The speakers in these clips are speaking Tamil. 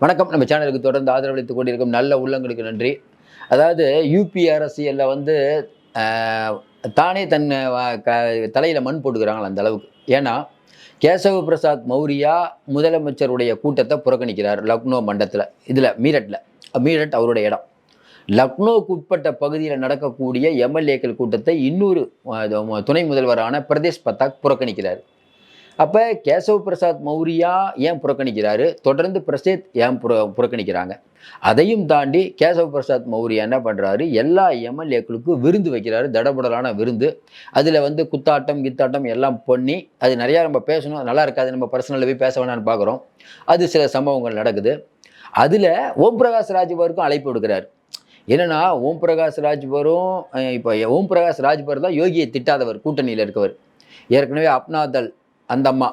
வணக்கம். நம்ம சேனலுக்கு தொடர்ந்து ஆதரவளித்துக் கொண்டிருக்கும் நல்ல உள்ளங்களுக்கு நன்றி. அதாவது யூபி அரசியலில் வந்து தானே தன் க தலையில் மண் போட்டுக்கிறாங்களா அந்த அளவுக்கு. ஏன்னா கேசவ பிரசாத் மௌரியா முதலமைச்சருடைய கூட்டத்தை புறக்கணிக்கிறார் லக்னோ மண்டலத்தில் இதில் மீரட்டில் மீரட் அவருடைய இடம். லக்னோவுக்கு உட்பட்ட பகுதியில் நடக்கக்கூடிய எம்எல்ஏக்கள் கூட்டத்தை இன்னொரு துணை முதல்வரான பிரதேஷ் பத்தாக் புறக்கணிக்கிறார். அப்போ கேசவ பிரசாத் மௌரியா ஏன் புறக்கணிக்கிறாரு? தொடர்ந்து பிரசேத் ஏன் புற புறக்கணிக்கிறாங்க? அதையும் தாண்டி கேசவ பிரசாத் மௌரியா என்ன பண்ணுறாரு எல்லா எம்எல்ஏக்களுக்கும் விருந்து வைக்கிறாரு தடபுடலான விருந்து. அதில் வந்து குத்தாட்டம் கித்தாட்டம் எல்லாம் பண்ணி அது நிறையா நம்ம பேசணும். நல்லா இருக்காது. நம்ம பர்சனலில் போய் பேச வேணாம்னு பார்க்குறோம் அது சில சம்பவங்கள் நடக்குது. அதில் ஓம் பிரகாஷ் ராஜ்பருக்கும் அழைப்பு விடுக்கிறார். என்னென்னா ஓம் பிரகாஷ் ராஜ்பரும் இப்போ ஓம் பிரகாஷ் ராஜ்பர் தான் யோகியை திட்டாதவர் கூட்டணியில் இருக்கவர். ஏற்கனவே அப்னாதல் அந்த அம்மா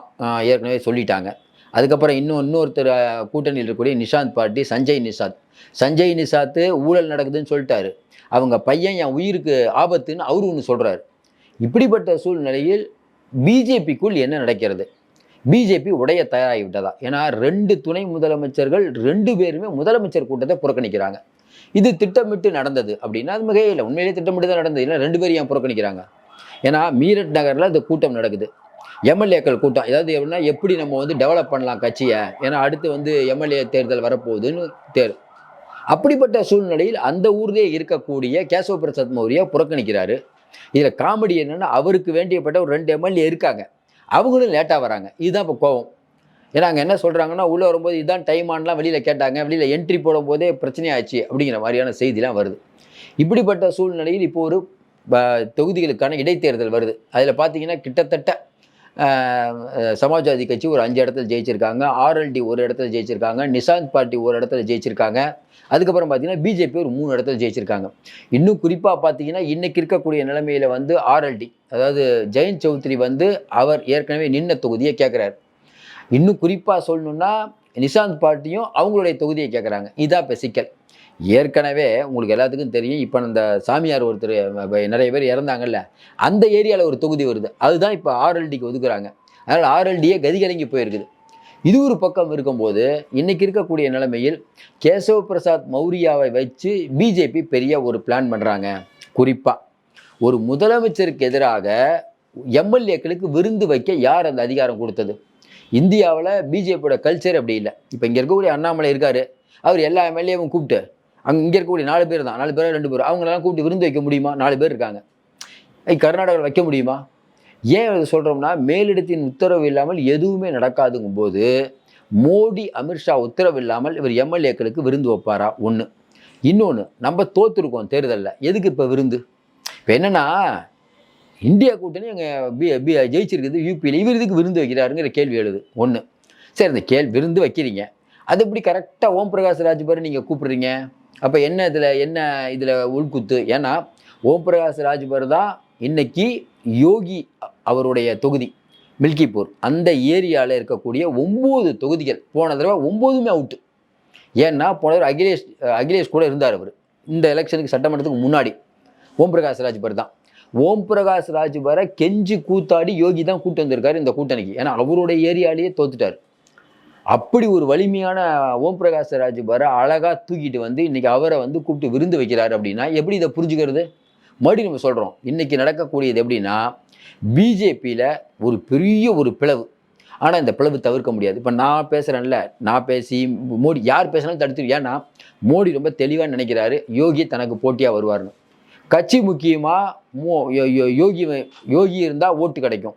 ஏற்கனவே சொல்லிட்டாங்க. அதுக்கப்புறம் இன்னும் இன்னொருத்தர் கூட்டணியில் இருக்கக்கூடிய நிஷாந்த் பார்ட்டி சஞ்சய் நிஷாத் சஞ்சய் நிஷாத்து ஊழல் நடக்குதுன்னு சொல்லிட்டாரு. அவங்க பையன் என் உயிருக்கு ஆபத்துன்னு அவரு ஒன்று சொல்கிறாரு இப்படிப்பட்ட சூழ்நிலையில் பிஜேபிக்குள் என்ன நடக்கிறது? பிஜேபி உடைய தயாராகிவிட்டதா ஏன்னா ரெண்டு துணை முதலமைச்சர்கள் ரெண்டு பேருமே முதலமைச்சர் கூட்டத்தை புறக்கணிக்கிறாங்க. இது திட்டமிட்டு நடந்தது அப்படின்னா அது மிகையில் உண்மையிலேயே திட்டமிட்டு தான் நடந்தது. இல்லை ரெண்டு பேரும் ஏன் புறக்கணிக்கிறாங்க? ஏன்னா மீரட் நகரில் இந்த கூட்டம் நடக்குது. எம்எல்ஏக்கள் கூட்டம். ஏதாவது எப்படின்னா எப்படி நம்ம வந்து டெவலப் பண்ணலாம் கட்சியை? ஏன்னா அடுத்து வந்து எம்எல்ஏ தேர்தல் வரப்போகுதுன்னு தேர் அப்படிப்பட்ட சூழ்நிலையில் அந்த ஊர்லேயே இருக்கக்கூடிய கேசவ பிரசாத் மௌரியா புறக்கணிக்கிறாரு. இதில் காமெடி என்னென்னா அவருக்கு வேண்டியப்பட்ட ஒரு ரெண்டு எம்எல்ஏ இருக்காங்க. அவங்களும் லேட்டாக வராங்க. இதுதான் இப்போ கோவம். ஏன்னா அங்கே என்ன சொல்கிறாங்கன்னா உள்ளே வரும்போது இதுதான் டைம் ஆனலாம் வெளியில் கேட்டாங்க. வெளியில் என்ட்ரி போடும்போதே பிரச்சனையாச்சு அப்படிங்கிற மாதிரியான செய்திலாம் வருது. இப்படிப்பட்ட சூழ்நிலையில் இப்போ ஒரு தொகுதிகளுக்கான இடைத்தேர்தல் வருது. அதில் பார்த்தீங்கன்னா கிட்டத்தட்ட சமாஜ்வாதி கட்சி ஒரு அஞ்சு இடத்துல ஜெயிச்சிருக்காங்க. ஆர்எல்டி ஒரு இடத்துல ஜெயிச்சிருக்காங்க. நிஷாந்த் பார்ட்டி ஒரு இடத்துல ஜெயிச்சிருக்காங்க. அதுக்கப்புறம் பார்த்தீங்கன்னா பிஜேபி ஒரு மூணு இடத்துல ஜெயிச்சிருக்காங்க. இன்னும் குறிப்பாக பார்த்தீங்கன்னா இன்றைக்கி இருக்கக்கூடிய நிலைமையில் வந்து ஆர்எல்டி அதாவது ஜெயந்த் சௌத்ரி வந்து அவர் ஏற்கனவே நின்ன தொகுதியை கேட்குறாரு இன்னும் குறிப்பாக சொல்லணுன்னா நிஷாந்த் பார்ட்டியும் அவங்களுடைய தொகுதியை கேட்குறாங்க இதான் இப்போ சிக்கல் ஏற்கனவே உங்களுக்கு எல்லாத்துக்கும் தெரியும் இப்போ அந்த சாமியார் ஒருத்தர் நிறைய பேர் இறந்தாங்கல்ல அந்த ஏரியாவில் ஒரு தொகுதி வருது. அதுதான் இப்போ ஆர்எல்டிக்கு ஒதுக்குறாங்க. அதனால் ஆர்எல்டியே கதிகலங்கி போயிருக்குது. இது ஒரு பக்கம் இருக்கும்போது இன்னைக்கு இருக்கக்கூடிய நிலைமையில் கேசவ பிரசாத் மௌரியாவை வச்சு பிஜேபி பெரிய ஒரு பிளான் பண்ணுறாங்க குறிப்பாக ஒரு முதலமைச்சருக்கு எதிராக எம்எல்ஏக்களுக்கு விருந்து வைக்க யார் அந்த அதிகாரம் கொடுத்தது? இந்தியாவில் பிஜேபியோட கல்ச்சர் அப்படி இல்லை. இப்போ இங்கே இருக்கக்கூடிய அண்ணாமலை இருக்கார். அவர் எல்லா எம்எல்ஏவும் கூப்பிட்டு அங்கே இங்கே இருக்கக்கூடிய நாலு பேர் தான். நாலு பேர் ரெண்டு பேர். அவங்களெல்லாம் கூப்பிட்டு விருந்து வைக்க முடியுமா? நாலு பேர் இருக்காங்க. கர்நாடகாவில் வைக்க முடியுமா? ஏன் இது சொல்கிறோம்னா மேலிடத்தின் உத்தரவு இல்லாமல் எதுவுமே நடக்காதுங்கும் போது மோடி அமித்ஷா உத்தரவு இல்லாமல் இவர் எம்எல்ஏக்களுக்கு விருந்து வைப்பாரா? ஒன்று இன்னொன்று நம்ம தோத்துருக்கோம் தேர்தலில். எதுக்கு இப்போ விருந்து? இப்போ என்னென்னா இந்தியா கூட்டணி எங்கள் பி பி ஜெயிச்சிருக்குது யூபியில் இவர் இதுக்கு விருந்து வைக்கிறாருங்கிற கேள்வி எழுது. ஒன்று சரி இந்த கேள்வி விருந்து வைக்கிறீங்க. அது எப்படி கரெக்டாக ஓம் பிரகாஷ் ராஜ் பேர் நீங்கள் கூப்பிடுறீங்க? அப்போ என்ன இதில் என்ன இதில் உள்குத்து? ஏன்னா ஓம் பிரகாஷ் ராஜ்பர் தான் இன்னைக்கு யோகி அவருடைய தொகுதி மில்கிப்பூர் அந்த ஏரியாவில் இருக்கக்கூடிய ஒம்பது தொகுதிகள் போன தடவை ஒம்போதுமே அவுட்டு ஏன்னா போன தடவை அகிலேஷ் அகிலேஷ் கூட இருந்தார் அவர். இந்த எலெக்ஷனுக்கு சட்டமன்றத்துக்கு முன்னாடி ஓம் பிரகாஷ் ராஜ்பர் தான். ஓம் பிரகாஷ் ராஜ்பரை கெஞ்சி கூத்தாடி யோகி தான் கூட்டு வந்திருக்காரு இந்த கூட்டணிக்கு. ஏன்னா அவருடைய ஏரியாலேயே தோத்துட்டார். அப்படி ஒரு வலிமையான ஓம் பிரகாஷ் ராஜ்பரை அழகாக தூக்கிட்டு வந்து இன்னைக்கு அவரை வந்து கூப்பிட்டு விருந்து வைக்கிறாரு அப்படின்னா எப்படி இதை புரிஞ்சுக்கிறது? மறுபடியும் நம்ம சொல்கிறோம் இன்னைக்கு நடக்கக்கூடியது எப்படின்னா பிஜேபியில் ஒரு பெரிய ஒரு பிளவு. ஆனால் இந்த பிளவு தவிர்க்க முடியாது. இப்போ நான் பேசுகிறேன்ல நான் பேசி மோடி யார் பேசினாலும் தடுத்து ஏன்னா மோடி ரொம்ப தெளிவாக நினைக்கிறாரு. யோகி தனக்கு போட்டியாக வருவார்னு கட்சி முக்கியமாக மோ யோ- யோ- யோகி யோகி இருந்தால் ஓட்டு கிடைக்கும்.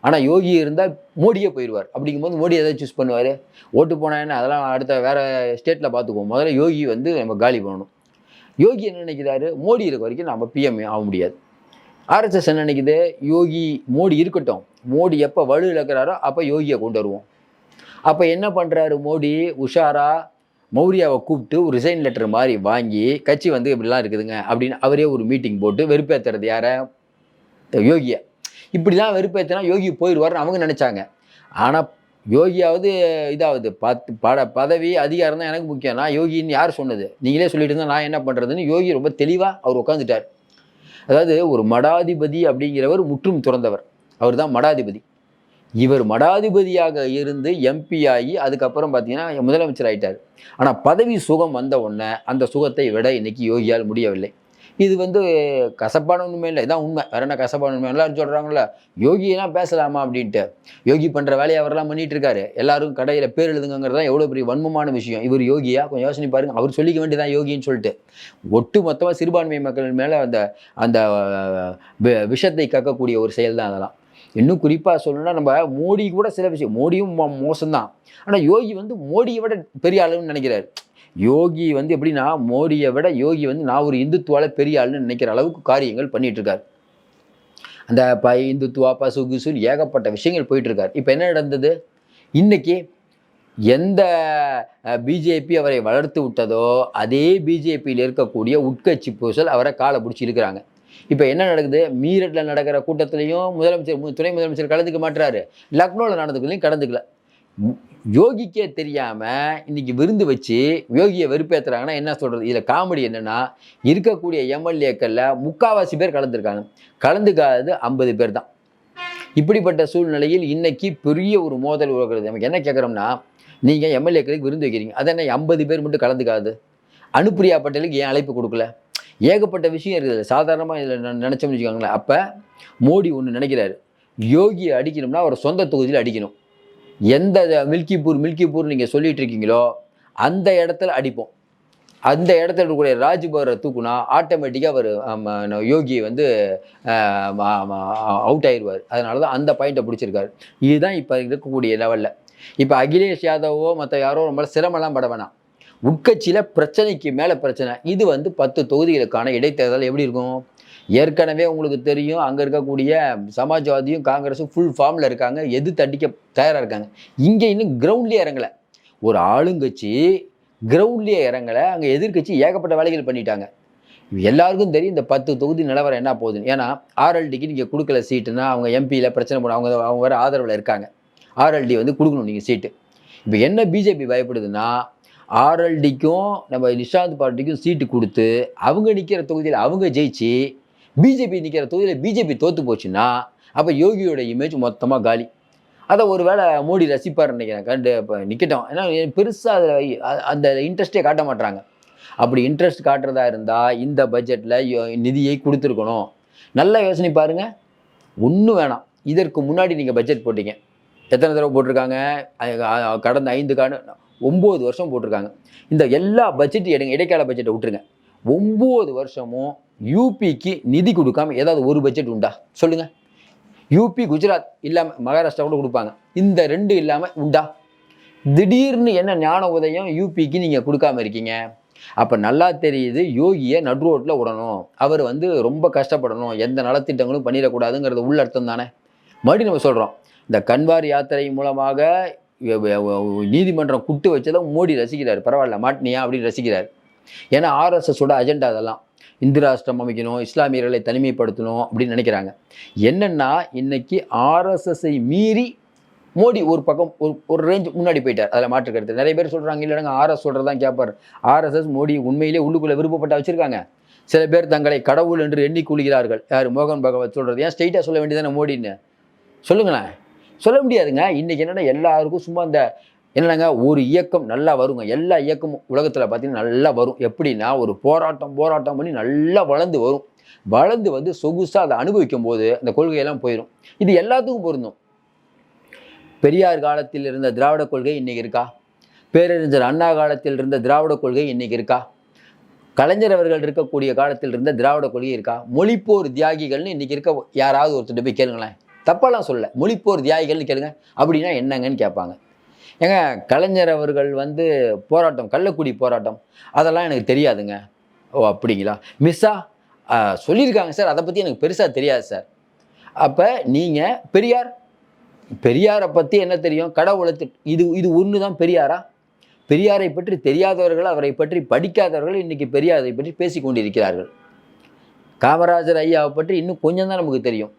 ஆனால் யோகி இருந்தால் மோடியே போயிடுவார் அப்படிங்கும்போது மோடி எதாவது சூஸ் பண்ணுவார்? ஓட்டு போனா என்ன? அதெல்லாம் அடுத்த வேறு ஸ்டேட்டில் பார்த்துக்குவோம். முதல்ல யோகி வந்து நம்ம காலி பண்ணணும். யோகி என்ன நினைக்கிறாரு? மோடி இருக்க வரைக்கும் நம்ம பிஎம் ஆக முடியாது. ஆர்எஸ்எஸ் என்ன நினைக்குது? யோகி மோடி இருக்கட்டும். மோடி எப்போ வலு இழக்கிறாரோ அப்போ யோகியை கொண்டு வருவோம். அப்போ என்ன பண்ணுறாரு மோடி? உஷாரா மௌரியாவை கூப்பிட்டு ஒரு ரிசைன் லெட்டர் மாதிரி வாங்கி கட்சி வந்து இப்படிலாம் இருக்குதுங்க அப்படின்னு அவரே ஒரு மீட்டிங் போட்டு வெறுப்பேற்றுறது யாரை? யோகியை. இப்படிலாம் வெறுப்பேற்றினா யோகி போயிடுவார்னு அவங்க நினச்சாங்க. ஆனால் யோகியாவது இதாவது பத்து பட பதவி அதிகாரம் தான் எனக்கு முக்கியம். நான் யோகின்னு யார் சொன்னது? நீங்களே சொல்லிட்டு இருந்தால் நான் என்ன பண்ணுறதுன்னு யோகி ரொம்ப தெளிவாக அவர் உட்காந்துட்டார் அதாவது ஒரு மடாதிபதி அப்படிங்கிறவர் முற்றும் துறந்தவர். அவர் தான் மடாதிபதி. இவர் மடாதிபதியாக இருந்து எம்பி ஆகி அதுக்கப்புறம் பார்த்தீங்கன்னா முதலமைச்சர் ஆயிட்டார். ஆனால் பதவி சுகம் வந்த உடனே அந்த சுகத்தை விட இன்னைக்கு யோகியால் முடியவில்லை. இது வந்து கசப்பான உண்மை இல்லை. இதான் உண்மை. வேற என்ன கசப்பான உண்மை? எல்லாரும் சொல்கிறாங்கள யோகியெல்லாம் பேசலாமா அப்படின்ட்டு. யோகி பண்ணுற வேலையை அவரெல்லாம் பண்ணிட்டு இருக்காரு. எல்லாரும் கடையில் பேர் எழுதுங்கிறது தான் எவ்வளோ பெரிய வன்மமான விஷயம். இவர் யோகியா? கொஞ்சம் யோசனை பாருங்க. அவர் சொல்லிக்க வேண்டியதான் யோகின்னு சொல்லிட்டு. ஒட்டு மொத்தமாக சிறுபான்மை மக்கள் மேலே அந்த அந்த வி- விஷத்தை கக்கக்கூடிய ஒரு செயல் தான் அதெல்லாம். இன்னும் குறிப்பாக சொல்லணும்னா நம்ம மோடி கூட சில விஷயம் மோடியும் மோ- மோசம்தான். ஆனால் யோகி வந்து மோடியை விட பெரிய ஆளுன்னு நினைக்கிறாரு. யோகி வந்து எப்படின்னா மோடியை விட யோகி வந்து நான் ஒரு இந்துத்துவால பெரிய ஆளுன்னு நினைக்கிற அளவுக்கு காரியங்கள் பண்ணிட்டு அந்த ப இந்துத்துவா பசு ஏகப்பட்ட விஷயங்கள் போயிட்டுருக்கார். இப்போ என்ன நடந்தது? இன்னைக்கு எந்த பிஜேபி அவரை வளர்த்து விட்டதோ அதே பிஜேபியில் இருக்கக்கூடிய உட்கட்சி பூசல் அவரை காலை பிடிச்சி இருக்கிறாங்க இப்போ என்ன நடக்குது? மீரட்டில் நடக்கிற கூட்டத்திலையும் முதலமைச்சர் துணை முதலமைச்சர் கலந்துக்க மாட்டுறாரு லக்னோவில் நடந்துக்கலையும் கலந்துக்கல. யோகிக்கே தெரியாமல் இன்றைக்கி விருந்து வச்சு யோகியை வெறுப்பேற்றுறாங்கன்னா என்ன சொல்கிறது இதில் காமெடி என்னென்னா இருக்கக்கூடிய எம்எல்ஏக்களில் முக்காவாசி பேர் கலந்துருக்காங்க. கலந்துக்காதது ஐம்பது பேர் தான். இப்படிப்பட்ட சூழ்நிலையில் இன்றைக்கி பெரிய ஒரு மோதல் உருவாக்குறது. நமக்கு என்ன கேட்குறோம்னா நீங்கள் எம்எல்ஏக்களுக்கு விருந்து வைக்கிறீங்க. அதை என்ன ஐம்பது பேர் மட்டும் கலந்துக்காது? அனுப்பிரியா பட்டேலுக்கு ஏன் அழைப்பு கொடுக்கல? ஏகப்பட்ட விஷயம் இருக்குது. சாதாரணமாக இதில் நினச்சோம்னு வச்சுக்கோங்களேன். அப்போ மோடி ஒன்று நினைக்கிறாரு. யோகியை அடிக்கணும்னா அவர் சொந்த தொகுதியில் அடிக்கணும். எந்த மில்கிப்பூர் மில்கிப்பூர் நீங்கள் சொல்லிட்டு இருக்கீங்களோ அந்த இடத்துல அடிப்போம். அந்த இடத்துல இருக்கக்கூடிய ராஜ்பவரை தூக்குனா ஆட்டோமேட்டிக்காக அவர் யோகியை வந்து அவுட் ஆயிடுவார் அதனால தான் அந்த பாயிண்ட்டை பிடிச்சிருக்காரு. இதுதான் இப்போ இருக்கக்கூடிய லெவலில் இப்போ அகிலேஷ் யாதவோ மற்ற யாரோ ரொம்ப சிரமலாம் பட வேணாம். உட்கட்சியில் பிரச்சனைக்கு மேலே பிரச்சனை. இது வந்து பத்து தொகுதிகளுக்கான இடைத்தேர்தல். எப்படி இருக்கும்? ஏற்கனவே உங்களுக்கு தெரியும் அங்கே இருக்கக்கூடிய சமாஜ்வாதியும் காங்கிரஸும் ஃபுல் ஃபார்மில் இருக்காங்க எது தட்டிக்க தயாராக இருக்காங்க. இங்கே இன்னும் கிரவுண்ட்லேயே இறங்கலை. ஒரு ஆளுங்கட்சி கிரவுண்ட்லேயே இறங்கலை அங்கே எதிர்க்கட்சி ஏகப்பட்ட வேலைகள் பண்ணிட்டாங்க. எல்லாருக்கும் தெரியும் இந்த பத்து தொகுதி நிலவரம் என்ன போகுதுன்னு. ஏன்னா ஆர்எல்டிக்கு நீங்கள் கொடுக்கல சீட்டுன்னா அவங்க எம்பியில் பிரச்சனை பண்ண அவங்க அவங்க வேறு ஆதரவில் இருக்காங்க. ஆர்எல்டி வந்து கொடுக்கணும் நீங்கள் சீட்டு. இப்போ என்ன பிஜேபி பயப்படுதுன்னா ஆர்எல்டிக்கும் நம்ம நிஷாந்த் பார்ட்டிக்கும் சீட்டு கொடுத்து அவங்க நிற்கிற தொகுதியில் அவங்க ஜெயிச்சு பிஜேபி நிற்கிற தொகுதியில் பிஜேபி தோற்று போச்சுன்னா அப்போ யோகியோட இமேஜ் மொத்தமாக காலி. அதை ஒரு வேளை மோடி ரசிப்பார் நினைக்கிறேன். கண்டு இப்போ நிற்கட்டும் ஏன்னா பெருசாக அதில் அந்த இன்ட்ரெஸ்ட்டே காட்ட மாட்டுறாங்க அப்படி இன்ட்ரெஸ்ட் காட்டுறதா இருந்தால் இந்த பட்ஜெட்டில் நிதியை கொடுத்துருக்கணும். நல்லா யோசனை பாருங்க. ஒன்றும் வேணாம். இதற்கு முன்னாடி நீங்கள் பட்ஜெட் போட்டீங்க. எத்தனை தடவை போட்டிருக்காங்க? கடந்த ஐந்து காடு ஒம்பது வருஷம் போட்டிருக்காங்க. இந்த எல்லா பட்ஜெட்டும் எடுங்க. இடைக்கால பட்ஜெட்டை விட்டுருங்க. ஒம்பது வருஷமும் யூபிக்கு நிதி கொடுக்காம ஏதாவது ஒரு பட்ஜெட் உண்டா? சொல்லுங்க. யூபி குஜராத் இல்லாமல் மகாராஷ்டிரா கூட கொடுப்பாங்க. இந்த ரெண்டு இல்லாமல் உண்டா? திடீர்னு என்ன ஞான உதயம் யூபிக்கு நீங்கள் கொடுக்காம இருக்கீங்க? அப்போ நல்லா தெரியுது யோகியை நடு ரோட்டில் விடணும். அவர் வந்து ரொம்ப கஷ்டப்படணும். எந்த நலத்திட்டங்களும் பண்ணிடக்கூடாதுங்கிறது உள்ளர்த்தம் தானே? மறுபடியும் நம்ம சொல்கிறோம் இந்த கன்வார் யாத்திரை மூலமாக நீதிமன்றம் குட்டு வச்சதை மோடி ரசிக்கிறார். பரவாயில்ல மாட்டினியா அப்படின்னு ரசிக்கிறார். ஏன்னா ஆர்எஸ்எஸோட அஜெண்டா அதெல்லாம். இந்து ராஷ்டிரம் அமைக்கணும் இஸ்லாமியர்களை தனிமைப்படுத்தணும் அப்படின்னு நினைக்கிறாங்க. என்னென்னா இன்னைக்கு ஆர்எஸ்எஸ்ஸை மீறி மோடி ஒரு பக்கம் ஒரு ஒரு ரேஞ்ச் முன்னாடி போயிட்டார். அதில் மாற்று கருத்து. நிறைய பேர் சொல்கிறாங்க இல்லைங்க ஆர்எஸ் சொல்கிறதான் கேட்பார் ஆர்எஸ்எஸ் மோடி உண்மையிலே உள்ளுக்குள்ளே விருப்பப்பட்ட வச்சுருக்காங்க. சில பேர் தங்களை கடவுள் என்று எண்ணிக்கொள்கிறார்கள் யார்? மோகன் பகவத் சொல்கிறது ஏன் ஸ்ட்ரைட்டாக சொல்ல வேண்டியதானே மோடின்னு? சொல்லுங்களேன். சொல்ல முடியாதுங்க. இன்றைக்கி என்னென்னா எல்லாருக்கும் சும்மா இந்த என்னங்க ஒரு இயக்கம் நல்லா வருங்க. எல்லா இயக்கமும் உலகத்தில் பார்த்தீங்கன்னா நல்லா வரும். எப்படின்னா ஒரு போராட்டம் போராட்டம் பண்ணி நல்லா வளர்ந்து வரும். வளர்ந்து வந்து சொகுசாக அதை அனுபவிக்கும் போது அந்த கொள்கையெல்லாம் போயிடும் இது எல்லாத்துக்கும் பொருந்தும். பெரியார் காலத்தில் இருந்த திராவிட கொள்கை இன்னைக்கு இருக்கா? பேரறிஞர் அண்ணா காலத்தில் இருந்த திராவிட கொள்கை இன்னைக்கு இருக்கா? கலைஞர் அவர்கள் இருக்கக்கூடிய காலத்தில் இருந்த திராவிட கொள்கை இருக்கா? மொழிப்போர் தியாகிகள்னு இன்னைக்கு இருக்க யாராவது ஒருத்தர் போய் கேளுங்களேன். தப்பெல்லாம் சொல்ல மொழிப்போர் தியாகிகள்னு கேளுங்க. அப்படின்னா என்னங்கன்னு கேட்பாங்க. ஏங்க கலைஞர் அவர்கள் வந்து போராட்டம் கள்ளக்குடி போராட்டம் அதெல்லாம் எனக்கு தெரியாதுங்க. ஓ அப்படிங்களா? மிஸ்ஸா சொல்லியிருக்காங்க சார். அதை பற்றி எனக்கு பெருசாக தெரியாது சார். அப்போ நீங்கள் பெரியார் பெரியாரை பற்றி என்ன தெரியும்? கடவுளை இது இது ஒன்று தான் பெரியாரா? பெரியாரை பற்றி தெரியாதவர்கள் அவரை பற்றி படிக்காதவர்கள் இன்றைக்கி பெரியாரை பற்றி பேசிக்கொண்டிருக்கிறார்கள். காமராஜர் ஐயாவை பற்றி இன்னும் கொஞ்சம் தான் நமக்கு தெரியும்.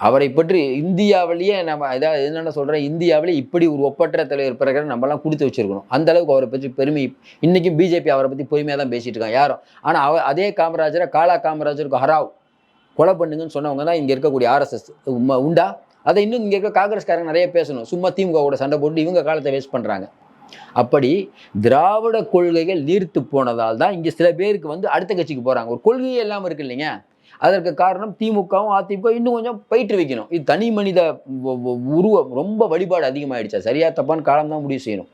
அவரை பற்றி இந்தியாவிலேயே நம்ம இதாக என்னென்ன சொல்கிறேன் இந்தியாவிலே இப்படி ஒரு ஒப்பற்ற தலைவர் பிறகு நம்மலாம் கொடுத்து வச்சிருக்கணும். அந்த அளவுக்கு அவரை பற்றி பெருமை இன்றைக்கும் பிஜேபி அவரை பற்றி பொறுமையாக தான் பேசிகிட்டு இருக்காங்க. யாரும்? ஆனால் அவர் அதே காமராஜரை காலா காமராஜருக்கு ஹராவ். கொலை பண்ணுங்கன்னு சொன்னவங்க தான் இங்கே இருக்கக்கூடிய ஆர்எஸ்எஸ் உண்டா? அதை இன்னும் இங்கே இருக்க காங்கிரஸ்காரங்க நிறைய பேசணும். சும்மா திமுக கூட சண்டை போட்டு இவங்க காலத்தை வேஸ்ட் பண்ணுறாங்க அப்படி திராவிட கொள்கைகள் நீர்த்து போனதால் தான் இங்கே சில பேருக்கு வந்து அடுத்த கட்சிக்கு போகிறாங்க ஒரு கொள்கையே இல்லாமல் இருக்கு இல்லைங்க. அதற்கு காரணம் திமுகவும் அதிமுக இன்னும் கொஞ்சம் பயிற்று வைக்கணும். இது தனி மனித உருவம். ரொம்ப வழிபாடு அதிகமாகிடுச்சா சரியா தப்பான்னு காலம் தான் முடிவு செய்யணும்.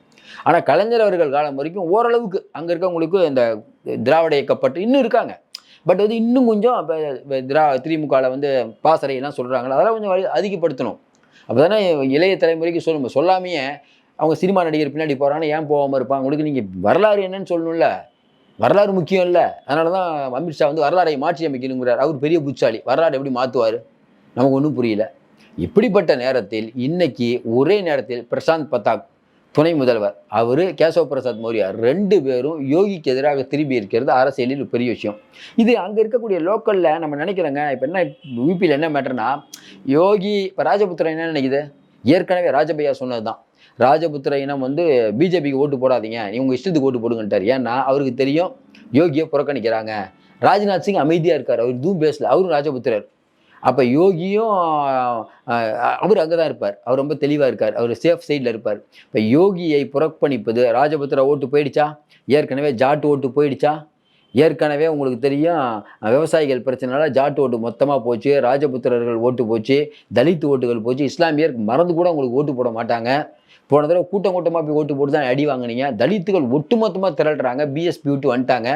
ஆனால் கலைஞர் அவர்கள் காலம் வரைக்கும் ஓரளவுக்கு அங்கே இருக்கவங்களுக்கு இந்த திராவிட இயக்கப்பட்டு இன்னும் இருக்காங்க. பட் வந்து இன்னும் கொஞ்சம் இப்போ திரா திமுகவில் வந்து பாசறையெல்லாம் சொல்கிறாங்களா அதெல்லாம் கொஞ்சம் வழி- அதிகப்படுத்தணும். அப்போ தானே இளைய தலைமுறைக்கு சொல்லணும் சொல்லாமையே அவங்க சினிமா நடிகர் பின்னாடி போகிறாங்கன்னா ஏன் போகாமல் இருப்பாங்க? உங்களுக்கு நீங்கள் வரலாறு என்னன்னு சொல்லணும்ல. வரலாறு முக்கியம் இல்லை. அதனால தான் அமித்ஷா வந்து வரலாறை மாற்றி அமைக்கணுங்கிறார். அவர் பெரிய புச்சாலி. வரலாறு எப்படி மாற்றுவார் நமக்கு ஒன்றும் புரியல. இப்படிப்பட்ட நேரத்தில் இன்னைக்கு ஒரே நேரத்தில் பிரசாந்த் பத்தாக் துணை முதல்வர். அவர் கேசவ பிரசாத் மௌரியா ரெண்டு பேரும் யோகிக்கு எதிராக திரும்பி இருக்கிறது அரசியலில் ஒரு பெரிய விஷயம். இது அங்கே இருக்கக்கூடிய லோக்கலில் நம்ம நினைக்கிறோங்க இப்போ என்ன யூபியில் என்ன மேட்டர்னா யோகி இப்போ ராஜபுத்திரன் என்ன நினைக்குது? ஏற்கனவே ராஜபையா சொன்னது தான் ராஜபுத்திர இனம் வந்து பிஜேபிக்கு ஓட்டு போடாதீங்க. இவங்க இஷ்டத்துக்கு ஓட்டு போடுங்கன்ட்டார். ஏன்னா அவருக்கு தெரியும் யோகியை புறக்கணிக்கிறாங்க. ராஜ்நாத் சிங் அமைதியாக இருக்கார். அவர் எதுவும் பேசல. அவரும் ராஜபுத்திரர். அப்போ யோகியும் அவர் அங்கே தான் இருப்பார். அவர் ரொம்ப தெளிவாக இருக்கார். அவர் சேஃப் சைடில் இருப்பார். இப்போ யோகியை புறக்கணிப்பது ராஜபுத்திர ஓட்டு போயிடுச்சா? ஏற்கனவே ஜாட்டு ஓட்டு போயிடுச்சா? ஏற்கனவே உங்களுக்கு தெரியும் விவசாயிகள் பிரச்சனைனால ஜாட்டு ஓட்டு மொத்தமாக போச்சு ராஜபுத்திரர்கள் ஓட்டு போச்சு தலித் ஓட்டுகள் போச்சு இஸ்லாமியர் மறந்து கூட உங்களுக்கு ஓட்டு போட மாட்டாங்க. போன தடவை கூட்டம் கூட்டமாக போய் ஓட்டு போட்டு தான் அடி வாங்கினீங்க. தலித்துகள் ஒட்டுமொத்தமாக திரள்றாங்க பிஎஸ்பி விட்டு வந்துட்டாங்க.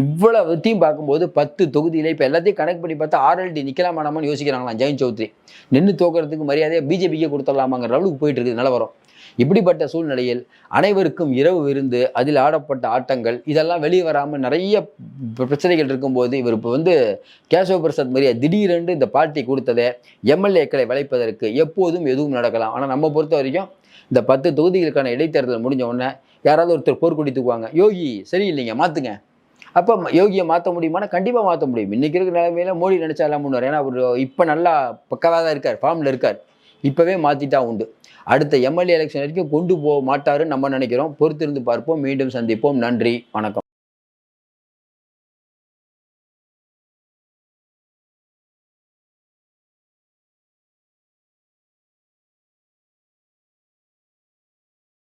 இவ்வளவுத்தையும் பார்க்கும்போது பத்து தொகுதியில் இப்போ எல்லாத்தையும் கணக்கு பண்ணி பார்த்தா ஆர்எல்டி நிற்கலாமானாமான்னு யோசிக்கிறாங்களாம் ஜெயின் சௌத்ரி. நின்று தோக்கிறதுக்கு மரியாதையாக பிஜேபிக்கே கொடுத்துடலாமாங்கிற அளவுக்கு போயிட்டு இருக்குது நிலவரம். இப்படிப்பட்ட சூழ்நிலையில் அனைவருக்கும் இரவு விருந்து அதில் ஆடப்பட்ட ஆட்டங்கள் இதெல்லாம் வெளியே வராமல் நிறைய பிரச்சனைகள் இருக்கும்போது இவர் இப்போ வந்து கேசவ பிரசாத் மரியா திடீரென்று இந்த பார்ட்டி கொடுத்ததை எம்எல்ஏக்களை வளைப்பதற்கு எப்போதும் எதுவும் நடக்கலாம். ஆனால் நம்ம பொறுத்த வரைக்கும் இந்த பத்து தொகுதிகளுக்கான இடைத்தேர்தல் முடிஞ்ச உடனே யாராவது ஒருத்தர் போர்க்கொடி தூக்குவாங்க. யோகி சரியில்லைங்க மாற்றுங்க அப்போ யோகியை மாற்ற முடியுமானா கண்டிப்பாக மாற்ற முடியும். இன்றைக்கி இருக்கிற நிலைமையில மோடி நினச்சாலாம் முன்னார் ஏன்னா அவர் இப்போ நல்லா பக்கவாக தான் இருக்கார் ஃபார்மில் இருக்கார். இப்போவே மாற்றிட்டா உண்டு. அடுத்த எம்எல்ஏ எலெக்ஷன் வரைக்கும் கொண்டு போக மாட்டாருன்னு நம்ம நினைக்கிறோம். பொறுத்திருந்து பார்ப்போம். மீண்டும் சந்திப்போம். நன்றி. வணக்கம்.